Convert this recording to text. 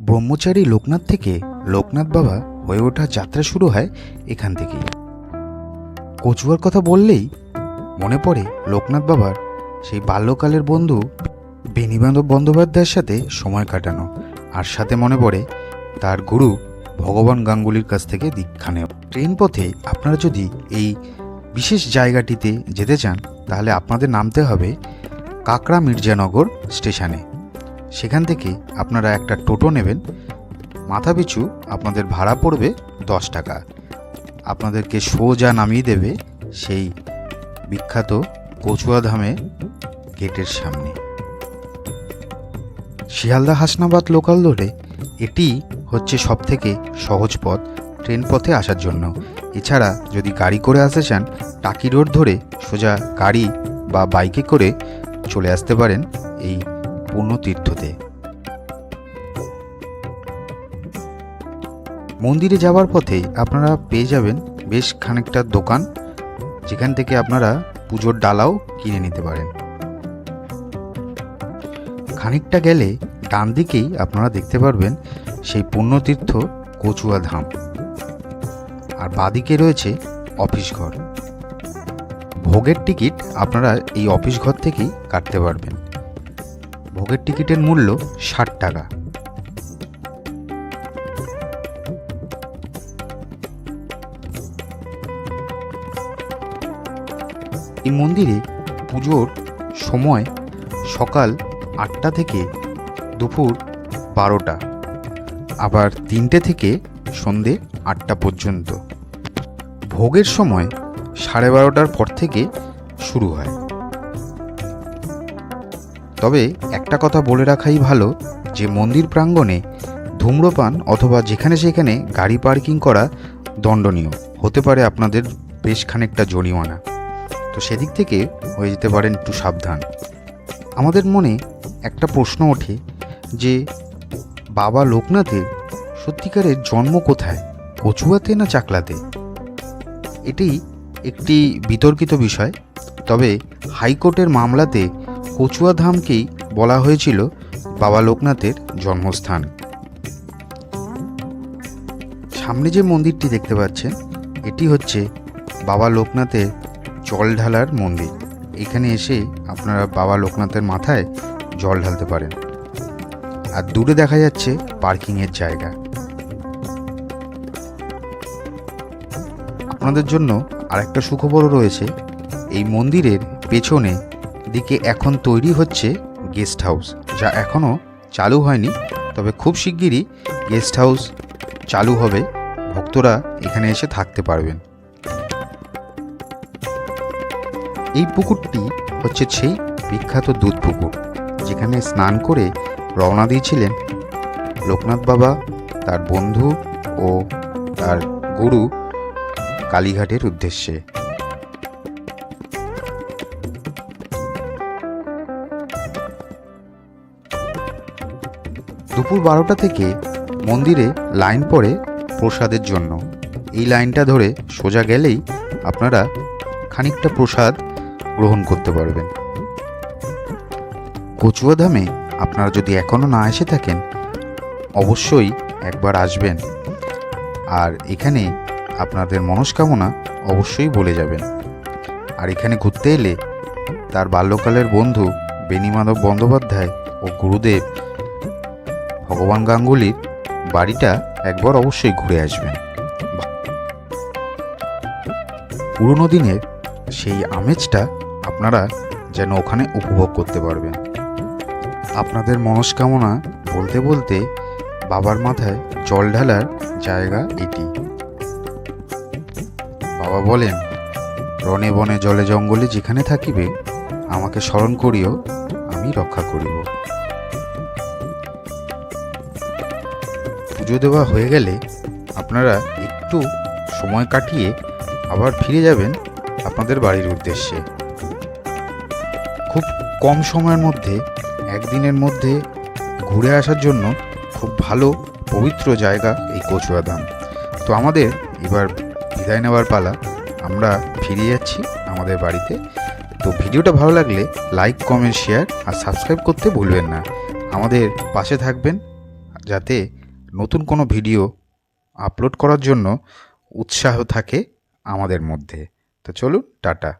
ব্রহ্মচারী লোকনাথ থেকে লোকনাথ বাবা হয়ে ওঠা যাত্রা শুরু হয় এখান থেকেই। কচুয়ার কথা বললেই মনে পড়ে লোকনাথ বাবার সেই বাল্যকালের বন্ধু বেণীবান্ধব বন্দ্যোপাধ্যায়ের সাথে সময় কাটানো আর সাথে মনে পড়ে তার গুরু ভগবান গাঙ্গুলির কাছ থেকে দীক্ষা নেওয়া। ট্রেন পথে আপনারা যদি এই বিশেষ জায়গাটিতে যেতে চান তাহলে আপনাদের নামতে হবে কাকড়া মির্জানগর স্টেশনে। সেখান থেকে আপনারা একটা টোটো নেবেন। মাথাপিছু আপনাদের ভাড়া পড়বে দশ টাকা। আপনাদেরকে সোজা নামিয়ে দেবে সেই বিখ্যাত কচুয়া ধামে গেটের সামনে। শিয়ালদা হাসনাবাদ লোকাল ধরে এটি হচ্ছে সবথেকে সহজ পথ ট্রেন পথে আসার জন্য। এছাড়া যদি গাড়ি করে আসতে চান, টাকি রোড ধরে সোজা গাড়ি বা বাইকে করে চলে আসতে পারেন এই পুণ্যতীর্থতে মন্দিরে যাওয়ার পথে আপনারা পেয়ে যাবেন বেশ খানিকটা দোকান, যেখান থেকে আপনারা পুজোর ডালাও কিনে নিতে পারেন। খানিকটা গেলে ডান দিকেই আপনারা দেখতে পারবেন সেই পুণ্যতীর্থ কচুয়া ধাম। আর বাদিকে রয়েছে অফিস ঘর। ভোগের টিকিট আপনারা এই অফিস ঘর থেকেই কাটতে পারবেন। ভোগের টিকিটের মূল্য ষাট টাকা। এই মন্দিরে পুজোর সময় সকাল আটটা থেকে দুপুর বারোটা, আবার তিনটে থেকে সন্ধে আটটা পর্যন্ত। ভোগের সময় সাড়ে বারোটার পর থেকে শুরু হয়। তবে একটা কথা বলে রাখাই ভালো যে মন্দির প্রাঙ্গণে ধূম্রপান অথবা যেখানে সেখানে গাড়ি পার্কিং করা দণ্ডনীয়। হতে পারে আপনাদের বেশ খানিকটা জরিমানা। তো সেদিক থেকে হয়ে যেতে পারেন একটু সাবধান। আমাদের মনে একটা প্রশ্ন ওঠে যে, বাবা লোকনাথের সত্যিকারের জন্ম কোথায়? কচুয়াতে না চাকলাতে? এটি একটি বিতর্কিত বিষয়। তবে হাইকোর্টের মামলাতে কচুয়া ধামকেই বলা হয়েছিল বাবা লোকনাথের জন্মস্থান। সামনে যে মন্দিরটি দেখতে পাচ্ছেন, এটি হচ্ছে বাবা লোকনাথের জল ঢালার মন্দির। এখানে এসে আপনারা বাবা লোকনাথের মাথায় জল ঢালতে পারেন। আর দূরে দেখা যাচ্ছে পার্কিংয়ের জায়গা। আপনাদের জন্য আরেকটা সুখবরও রয়েছে। এই মন্দিরের পেছনে দিকে এখন তৈরি হচ্ছে গেস্ট হাউস, যা এখনও চালু হয়নি। তবে খুব শিগগিরই গেস্ট হাউস চালু হবে। ভক্তরা এখানে এসে থাকতে পারবেন। এই পুকুরটি হচ্ছে সেই বিখ্যাত দুধ পুকুর, যেখানে স্নান করে রওনা দিয়েছিলেন লোকনাথ বাবা, তার বন্ধু ও তার গুরু কালীঘাটের উদ্দেশ্যে। দুপুর বারোটা থেকে মন্দিরে লাইন পড়ে প্রসাদের জন্য। এই লাইনটা ধরে সোজা গেলেই আপনারা খানিকটা প্রসাদ গ্রহণ করতে পারবেন। কচুয়া ধামে আপনারা যদি এখনও না এসে থাকেন, অবশ্যই একবার আসবেন। আর এখানে আপনাদের মনস্কামনা অবশ্যই বলে যাবেন। আর এখানে ঘুরতে এলে তার বাল্যকালের বন্ধু বেণীমাধব বন্দ্যোপাধ্যায় ও গুরুদেব ভগবান গাঙ্গুলির বাড়িটা একবার অবশ্যই ঘুরে আসবেন পুরনো দিনের সেই আমেজটা আপনারা যেন ওখানে উপভোগ করতে পারবেন। আপনাদের মনস্কামনা বলতে বলতে বাবার মাথায় জল ঢালার জায়গা এটি। বাবা বলেন রনে বনে জলে জঙ্গলে যেখানে থাকিবে, আমাকে স্মরণ করিও, আমি রক্ষা করিব। পুজো দেওয়া হয়ে গেলে আপনারা একটু সময় কাটিয়ে আবার ফিরে যাবেন আপনাদের বাড়ির উদ্দেশ্যে। খুব কম সময়ের মধ্যে, একদিনের মধ্যে ঘুরে আসার জন্য খুব ভালো, পবিত্র জায়গা এই কচুয়া ধাম। তো আমাদের এবার বিদায় নেওয়ার পালা, আমরা ফিরে যাচ্ছি আমাদের বাড়িতে। তো ভিডিওটা ভালো লাগলে লাইক, কমেন্ট, শেয়ার আর সাবস্ক্রাইব করতে ভুলবেন না। আমাদের পাশে থাকবেন যাতে নতুন কোনো ভিডিও আপলোড করার জন্য উৎসাহ থাকে আমাদের মধ্যে। তো চলুন টাটা।